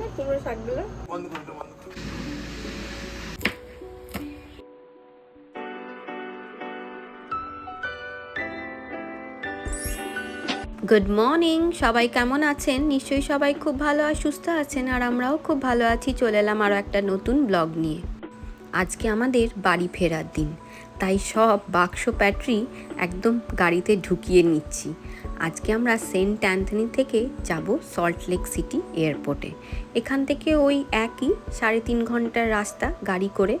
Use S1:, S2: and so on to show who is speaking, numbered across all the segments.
S1: না কুমড়ো শাকগুলো।
S2: গুড মর্নিং সবাই কেমন আছেন? নিশ্চয়ই সবাই খুব ভালো আর সুস্থ আছেন, আর আমরাও খুব ভালো আছি। চলে এলাম আরও একটা নতুন ব্লগ নিয়ে। আজকে আমাদের বাড়ি ফেরার দিন, তাই সব বাক্স প্যাট্রি একদম গাড়িতে ঢুকিয়ে নিচ্ছি। আজকে আমরা সেন্ট অ্যান্থনি থেকে যাব সল্ট লেক সিটি এয়ারপোর্টে। এখান থেকে ওই একই সাড়ে তিন ঘণ্টার রাস্তা গাড়ি করে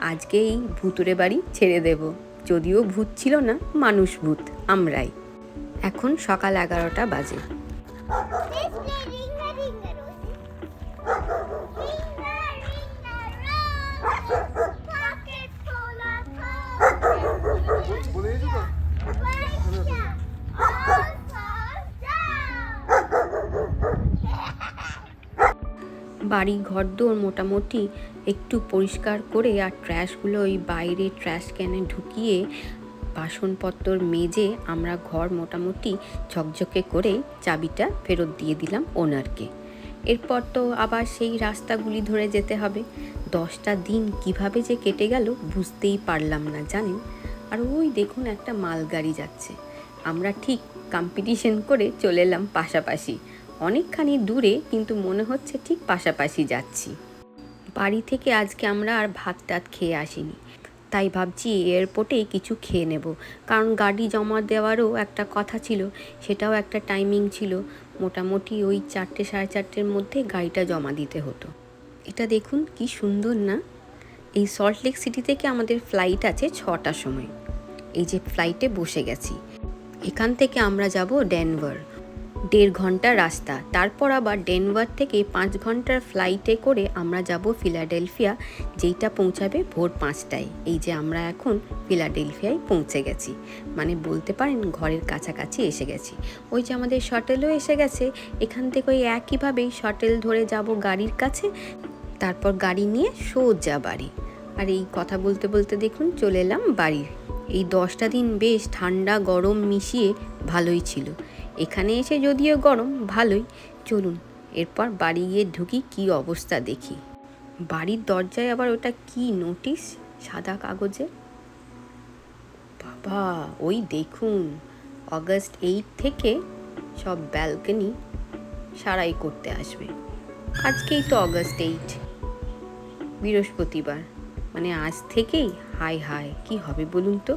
S2: আজকে এই ভূতুরে বাড়ি ছেড়ে দেব। যদিও ভূত ছিল না, মানুষ ভূত, আমরাই। এখন সকাল এগারোটা বাজে। বাড়ি ঘরদোর মোটামুটি একটু পরিষ্কার করে আর ট্র্যাশগুলো ওই বাইরে ট্র্যাশ ক্যানে ঢুকিয়ে বাসনপত্র মেজে আমরা ঘর মোটামুটি ঝকঝকে করে চাবিটা ফেরত দিয়ে দিলাম ওনারকে এরপর তো আবার সেই রাস্তাগুলি ধরে যেতে হবে। দশটা দিন কীভাবে যে কেটে গেল বুঝতেই পারলাম না, জানেন? আর ওই দেখুন একটা মালগাড়ি যাচ্ছে। আমরা ঠিক কম্পিটিশন করে চলে এলাম পাশাপাশি। অনেকখানি দূরে কিন্তু মনে হচ্ছে ঠিক পাশাপাশি যাচ্ছি। বাড়ি থেকে আজকে আমরা আর ভাত টাত খেয়ে আসিনি। তাই ভাবছি এয়ারপোর্টে কিছু খেয়ে নেব। কারণ গাড়ি জমা দেওয়ারও একটা কথা ছিল, সেটাও একটা টাইমিং ছিল। মোটামুটি ওই চারটে সাড়ে চারটের মধ্যে গাড়িটা জমা দিতে হতো। এটা দেখুন কি সুন্দর না? এই সল্ট লেক সিটি থেকে আমাদের ফ্লাইট আছে ছটার সময়। এই যে ফ্লাইটে বসে গেছি। এখান থেকে আমরা যাব ডেনভার। দেড় ঘণ্টা রাস্তা। তারপর আবার ডেনভার থেকে পাঁচ ঘণ্টার ফ্লাইটে করে আমরা যাব ফিলাডেলফিয়া, যেইটা পৌঁছাবে ভোর পাঁচটায়। এই যে আমরা এখন ফিলাডেলফিয়ায় পৌঁছে গেছি। মানে বলতে পারেন ঘরের কাছাকাছি এসে গেছি। ওই যে আমাদের শটেলও এসে গেছে। এখান থেকে ওই একইভাবেই শটেল ধরে যাব গাড়ির কাছে। তারপর গাড়ি নিয়ে সোজা বাড়ি। আর এই কথা বলতে বলতে দেখুন চলে এলাম বাড়ির এই দশটা দিন বেশ ঠান্ডা গরম মিশিয়ে ভালোই ছিল। এখানে এসে যদিও গরম, ভালোই। চলুন, এরপর বাড়ি গিয়ে ঢুকি কি অবস্থা দেখি। বাড়ির দরজায় আবার ওটা কি নোটিশ? সাদা কাগজে? বাবা, ওই দেখুন, অগস্ট এইট থেকে সব ব্যালকনি সারাই করতে আসবে। আজকেই তো অগস্ট এইট। বৃহস্পতিবার। মানে আজ থেকেই? হাই হাই কি হবে বলুন তো?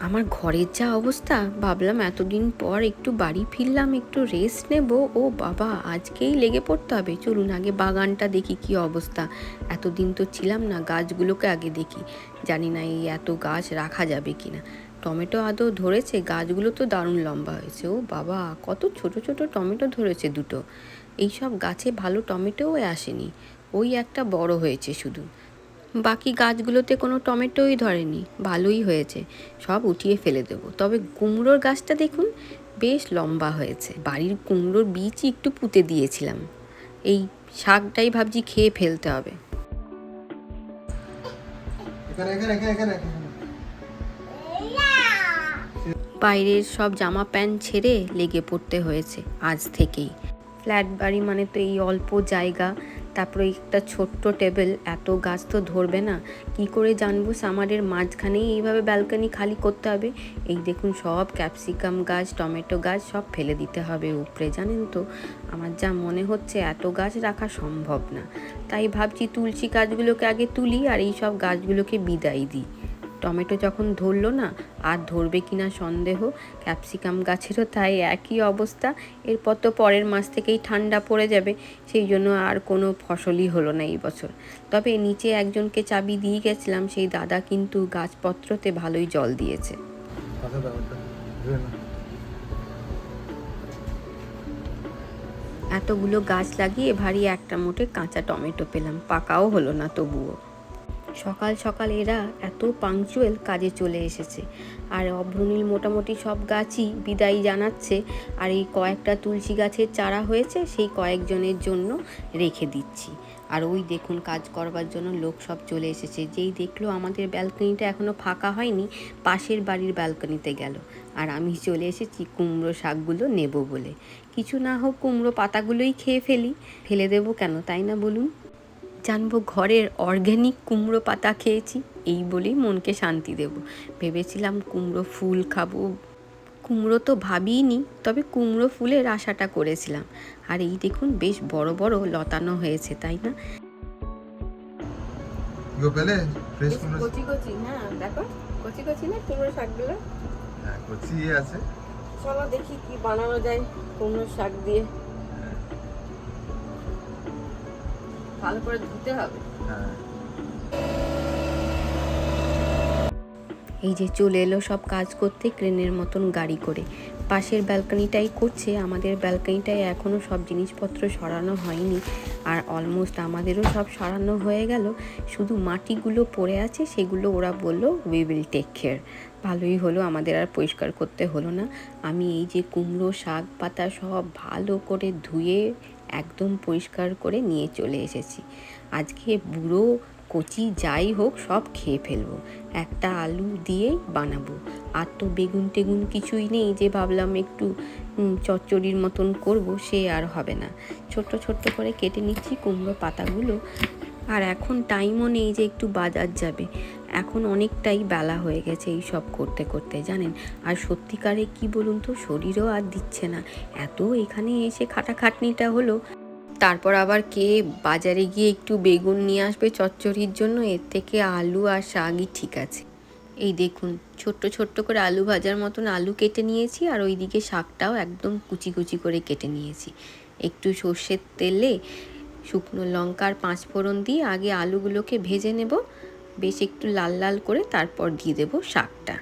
S2: আমার ঘরের যা অবস্থা, ভাবলাম এতদিন পর একটু বাড়ি ফিরলাম, একটু রেস্ট নেব। ও বাবা, আজকেই লেগে পড়তে হবে। চলুন আগে বাগানটা দেখি কি অবস্থা। এতদিন তো ছিলাম না, গাছগুলোকে আগে দেখি। জানি না এই এত গাছ রাখা যাবে কি না টমেটো আদৌ ধরেছে, গাছগুলো তো দারুণ লম্বা হয়েছে। ও বাবা, কত ছোট ছোট টমেটো ধরেছে দুটো। এইসব গাছে ভালো টমেটোও আসেনি। ওই একটা বড় হয়েছে শুধু। বাকি গাছগুলোতে কোনো টমেটোই ধরেনি ভালোই হয়েছে। সব উঠিয়ে ফেলে দেবো। তবে কুমড়োর গাছটা দেখুন বেশ লম্বা হয়েছে। বাড়ির কুমড়োর বীজই একটু পুঁতে দিয়েছিলাম। এই শাকটাই ভাবছি খেয়ে ফেলতে হবে। বাইরের সব জামা প্যান্ট ছেড়ে লেগে পড়তে হয়েছে আজ থেকেই। ফ্ল্যাট বাড়ি মানে তো এই অল্প জায়গা। তারপরে একটা ছোট্ট টেবিল, এত গাছ তো ধরবে না। কি করে জানব সামারের মাঝখানেই এইভাবে ব্যালকানি খালি করতে হবে? এই দেখুন সব ক্যাপসিকাম গাছ, টমেটো গাছ, সব ফেলে দিতে হবে উপরে, জানেন তো? আমার যা মনে হচ্ছে এত গাছ রাখা সম্ভব না। তাই ভাবছি তুলসী গাছগুলোকে আগে তুলি আর এই সব গাছগুলোকে বিদায় দিই। টমেটো যখন ধরলো না আর ধরবে কিনা সন্দেহ ক্যাপসিকাম গাছেরও তাই একই অবস্থা। এরপর তো পরের মাস থেকেই ঠান্ডা পড়ে যাবে সেই জন্য আর কোনো ফসলই হলো না এই বছর। তবে নিচে একজনকে চাবি দিয়ে গেছিলাম সেই দাদা কিন্তু গাছপত্রতে ভালোই জল দিয়েছে।
S3: নাও।
S2: এতগুলো গাছ লাগিয়ে ভারী একটা মোটে কাঁচা টমেটো পেলাম পাকাও হলো না তবুও। সকাল সকাল এরা এত পাংচুয়াল কাজে চলে এসেছে। আর অভ্রনীল মোটামুটি সব গাছই বিদায় জানাচ্ছে, আর এই কয়েকটা তুলসী গাছের চারা হয়েছে, সেই কয়েকজনের জন্য রেখে দিচ্ছি। আর ওই দেখুন, কাজ করবার জন্য লোক সব চলে এসেছে। যেই দেখল আমাদের ব্যালকনিটা এখনও ফাঁকা হয়নি, পাশের বাড়ির ব্যালকনিতে গেল। আর আমি চলে এসেছি কুমড়ো শাকগুলো নেব বলে। কিছু না হোক কুমড়ো পাতাগুলোই খেয়ে ফেলি। ফেলে দেবো কেন, তাই না বলুন? জানব ঘরের অর্গ্যানিক কুমড়ো পাতা খেয়েছি এই বলেই মনকে শান্তি দেব। ভেবেছিলাম কুমড়ো ফুল খাব। কুমড়ো তো ভাবিনি তবে কুমড়ো ফুলের আশাটা করেছিলাম। আর এই দেখুন বেশ বড় বড় লতানো হয়েছে তাই না?
S3: পেলে ফ্রেশ কুমড়ো?
S2: কচি কচি হ্যাঁ দেখো কচি কচি না কুমড়ো শাকগুলো?
S3: হ্যাঁ কচি আছে।
S2: চলো দেখি কি বানানো যায় কুমড়ো শাক দিয়ে। ভালো করে ধুতে হবে।
S3: হ্যাঁ।
S2: এই যে চলে এলো সব কাজ করতে ক্রেনের মতন গাড়ি করে। পাশের ব্যালকনিটাই করছে, আমাদের ব্যালকনিটায় এখনও সব জিনিসপত্র সরানো হয়নি। আর অলমোস্ট আমাদেরও সব সরানো হয়ে গেল। শুধু মাটিগুলো পড়ে আছে, সেগুলো ওরা বলল উই উইল টেক কেয়ার ভালোই হলো, আমাদের আর পরিষ্কার করতে হলো না। আমি এই যে কুমড়ো, শাক পাতা সব ভালো করে ধুয়ে একদম পরিষ্কার করে নিয়ে চলে এসেছি। আজকে বুড়ো, কচি যাই হোক সব খেয়ে ফেলব। একটা আলু দিয়েই বানাবো। আর তো বেগুন টেগুন কিছুই নেই যে ভাবলাম একটু চচ্চড়ির মতন করব, সে আর হবে না। ছোট্ট ছোট্ট করে কেটে নিচ্ছি কুমড়ো পাতাগুলো। আর এখন টাইমও নেই যে একটু বাজার যাবে। এখন অনেকটাই বেলা হয়ে গেছে এই সব করতে করতে, জানেন? আর সত্যিকারে কি বলুন তো, শরীরও আর দিচ্ছে না। এত এখানে এসে খাটাখাটনিটা হলো। তারপর আবার কে বাজারে গিয়ে একটু বেগুন নিয়ে আসবে চচ্চড়ির জন্য? এর থেকে আলু আর শাকই ঠিক আছে। এই দেখুন, ছোট্ট ছোট্ট করে আলু ভাজার মতন আলু কেটে নিয়েছি আর ওইদিকে শাকটাও একদম কুচি কুচি করে কেটে নিয়েছি। একটু সর্ষের তেলে শুকনো লঙ্কার পাঁচ ফোড়ন দিয়ে আগে আলুগুলোকে ভেজে নেব। বেশ একটু লাল লাল করে তারপর দিয়ে দেবো শাকটা।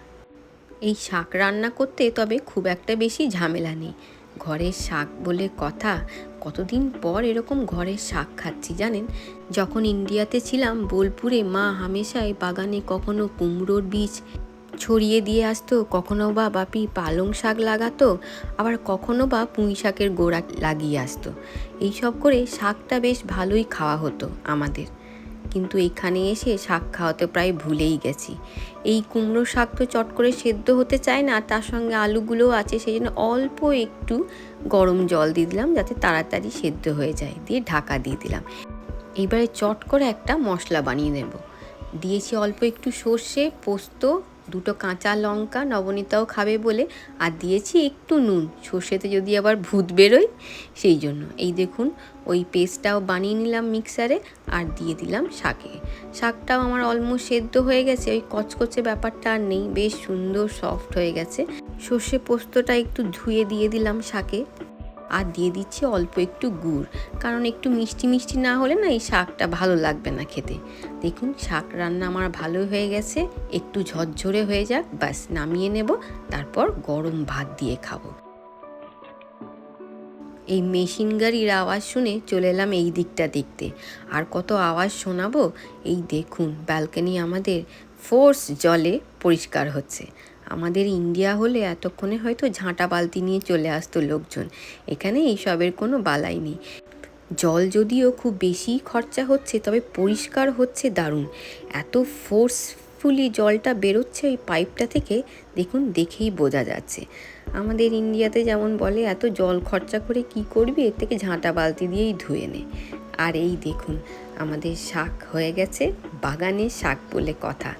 S2: এই শাক রান্না করতে তবে খুব একটা বেশি ঝামেলা নেই। ঘরের শাক বলে কথা, কতদিন পর এরকম ঘরের শাক খাচ্ছি জানেন? যখন ইন্ডিয়াতে ছিলাম, বোলপুরে মা হামেশাই বাগানে কখনো কুমড়োর বীজ ছড়িয়ে দিয়ে আসতো, কখনো বা বাপি পালং শাক লাগাতো, আবার কখনো বা পুঁই শাকের গোড়া লাগিয়ে আসতো। এইসব করে শাকটা বেশ ভালোই খাওয়া হতো আমাদের। কিন্তু এখানে এসে শাক খাওয়াতে প্রায় ভুলেই গেছি। এই কুমড়ো শাক তো চট করে সেদ্ধ হতে চায় না, তার সঙ্গে আলুগুলোও আছে সেই জন্য অল্প একটু গরম জল দিয়ে দিলাম যাতে তাড়াতাড়ি সেদ্ধ হয়ে যায়, দিয়ে ঢাকা দিয়ে দিলাম। এবারে চট করে একটা মশলা বানিয়ে নেব। দিয়েছি অল্প একটু সর্ষে, পোস্ত, দুটো কাঁচা লঙ্কা, নবনীতাও খাবে বলে, আর দিয়েছি একটু নুন। সর্ষেতে যদি আবার ভূত বেরোয়, সেই জন্য। এই দেখুন ওই পেস্টটাও বানিয়ে নিলাম মিক্সারে আর দিয়ে দিলাম শাকে। শাকটাও আমার অলমোস্ট সেদ্ধ হয়ে গেছে, ওই কচকচে ব্যাপারটা আর নেই, বেশ সুন্দর সফট হয়ে গেছে। সর্ষে পোস্তটা একটু ধুয়ে দিয়ে দিলাম শাকে। আর দিয়ে দিচ্ছি অল্প একটু গুড়, কারণ একটু মিষ্টি মিষ্টি না হলে না এই শাকটা ভালো লাগবে না খেতে। দেখুন, শাক রান্না আমার ভালো হয়ে গেছে, একটু ঝরঝরে হয়ে যাক, ব্যাস নামিয়ে নেব, তারপর গরম ভাত দিয়ে খাব। এই মেশিন গাড়ির আওয়াজ শুনে চলে এলাম এই দিকটা দেখতে। আর কত আওয়াজ শোনাবো? এই দেখুন ব্যালকনি আমাদের ফোর্স জলে পরিষ্কার হচ্ছে। আমাদের ইন্ডিয়া হলে এতক্ষণে হয়তো ঝাঁটা বালতি নিয়ে চলে আসতো লোকজন। এখানে এইসবের কোনো বালাই নেই। জল যদিও খুব বেশি খরচা হচ্ছে, তবে পরিষ্কার হচ্ছে দারুণ। এত ফোর্সফুলি জলটা বেরোচ্ছে ওই পাইপটা থেকে, দেখুন, দেখেই বোঝা যাচ্ছে। আমাদের ইন্ডিয়াতে যেমন বলে, এত জল খরচা করে কি করবি? এর থেকে ঝাঁটা বালতি দিয়েই ধুয়ে নে। আর এই দেখুন, আমাদের শাক হয়ে গেছে বাগানের শাক বলে কথা।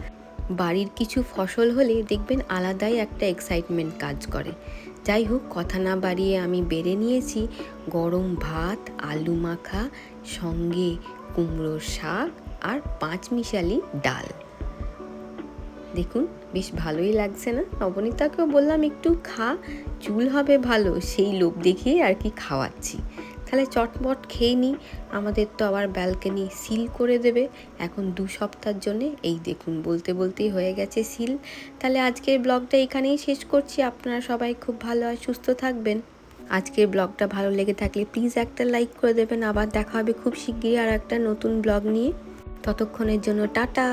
S2: বাড়ির কিছু ফসল হলে দেখবেন আলাদাই একটা এক্সাইটমেন্ট কাজ করে। যাই হোক, কথা না বাড়িয়ে আমি বেড়ে নিয়েছি গরম ভাত, আলু মাখা, সঙ্গে কুমড়োর শাক আর পাঁচমিশালি ডাল। দেখুন, বেশ ভালোই লাগছে না? নবনীতাকেও বললাম, একটু খা, চুল হবে ভালো, সেই লোভ দেখিয়ে আর কি খাওয়াচ্ছি। তাহলে চটমট খেয়ে নিই। আমাদের তো আবার ব্যালকনি সিল করে দেবে। এখন দু সপ্তাহের জন্যে এই দেখুন, বলতে বলতেই হয়ে গেছে সিল তাহলে আজকের ব্লগটা এখানেই শেষ করছি। আপনারা সবাই খুব ভালো আর সুস্থ থাকবেন। আজকের ব্লগটা ভালো লেগে থাকলে প্লিজ একটা লাইক করে দেবেন। আবার দেখা হবে খুব শিগগিরই আর একটা নতুন ব্লগ নিয়ে। ততক্ষণের জন্য টাটা।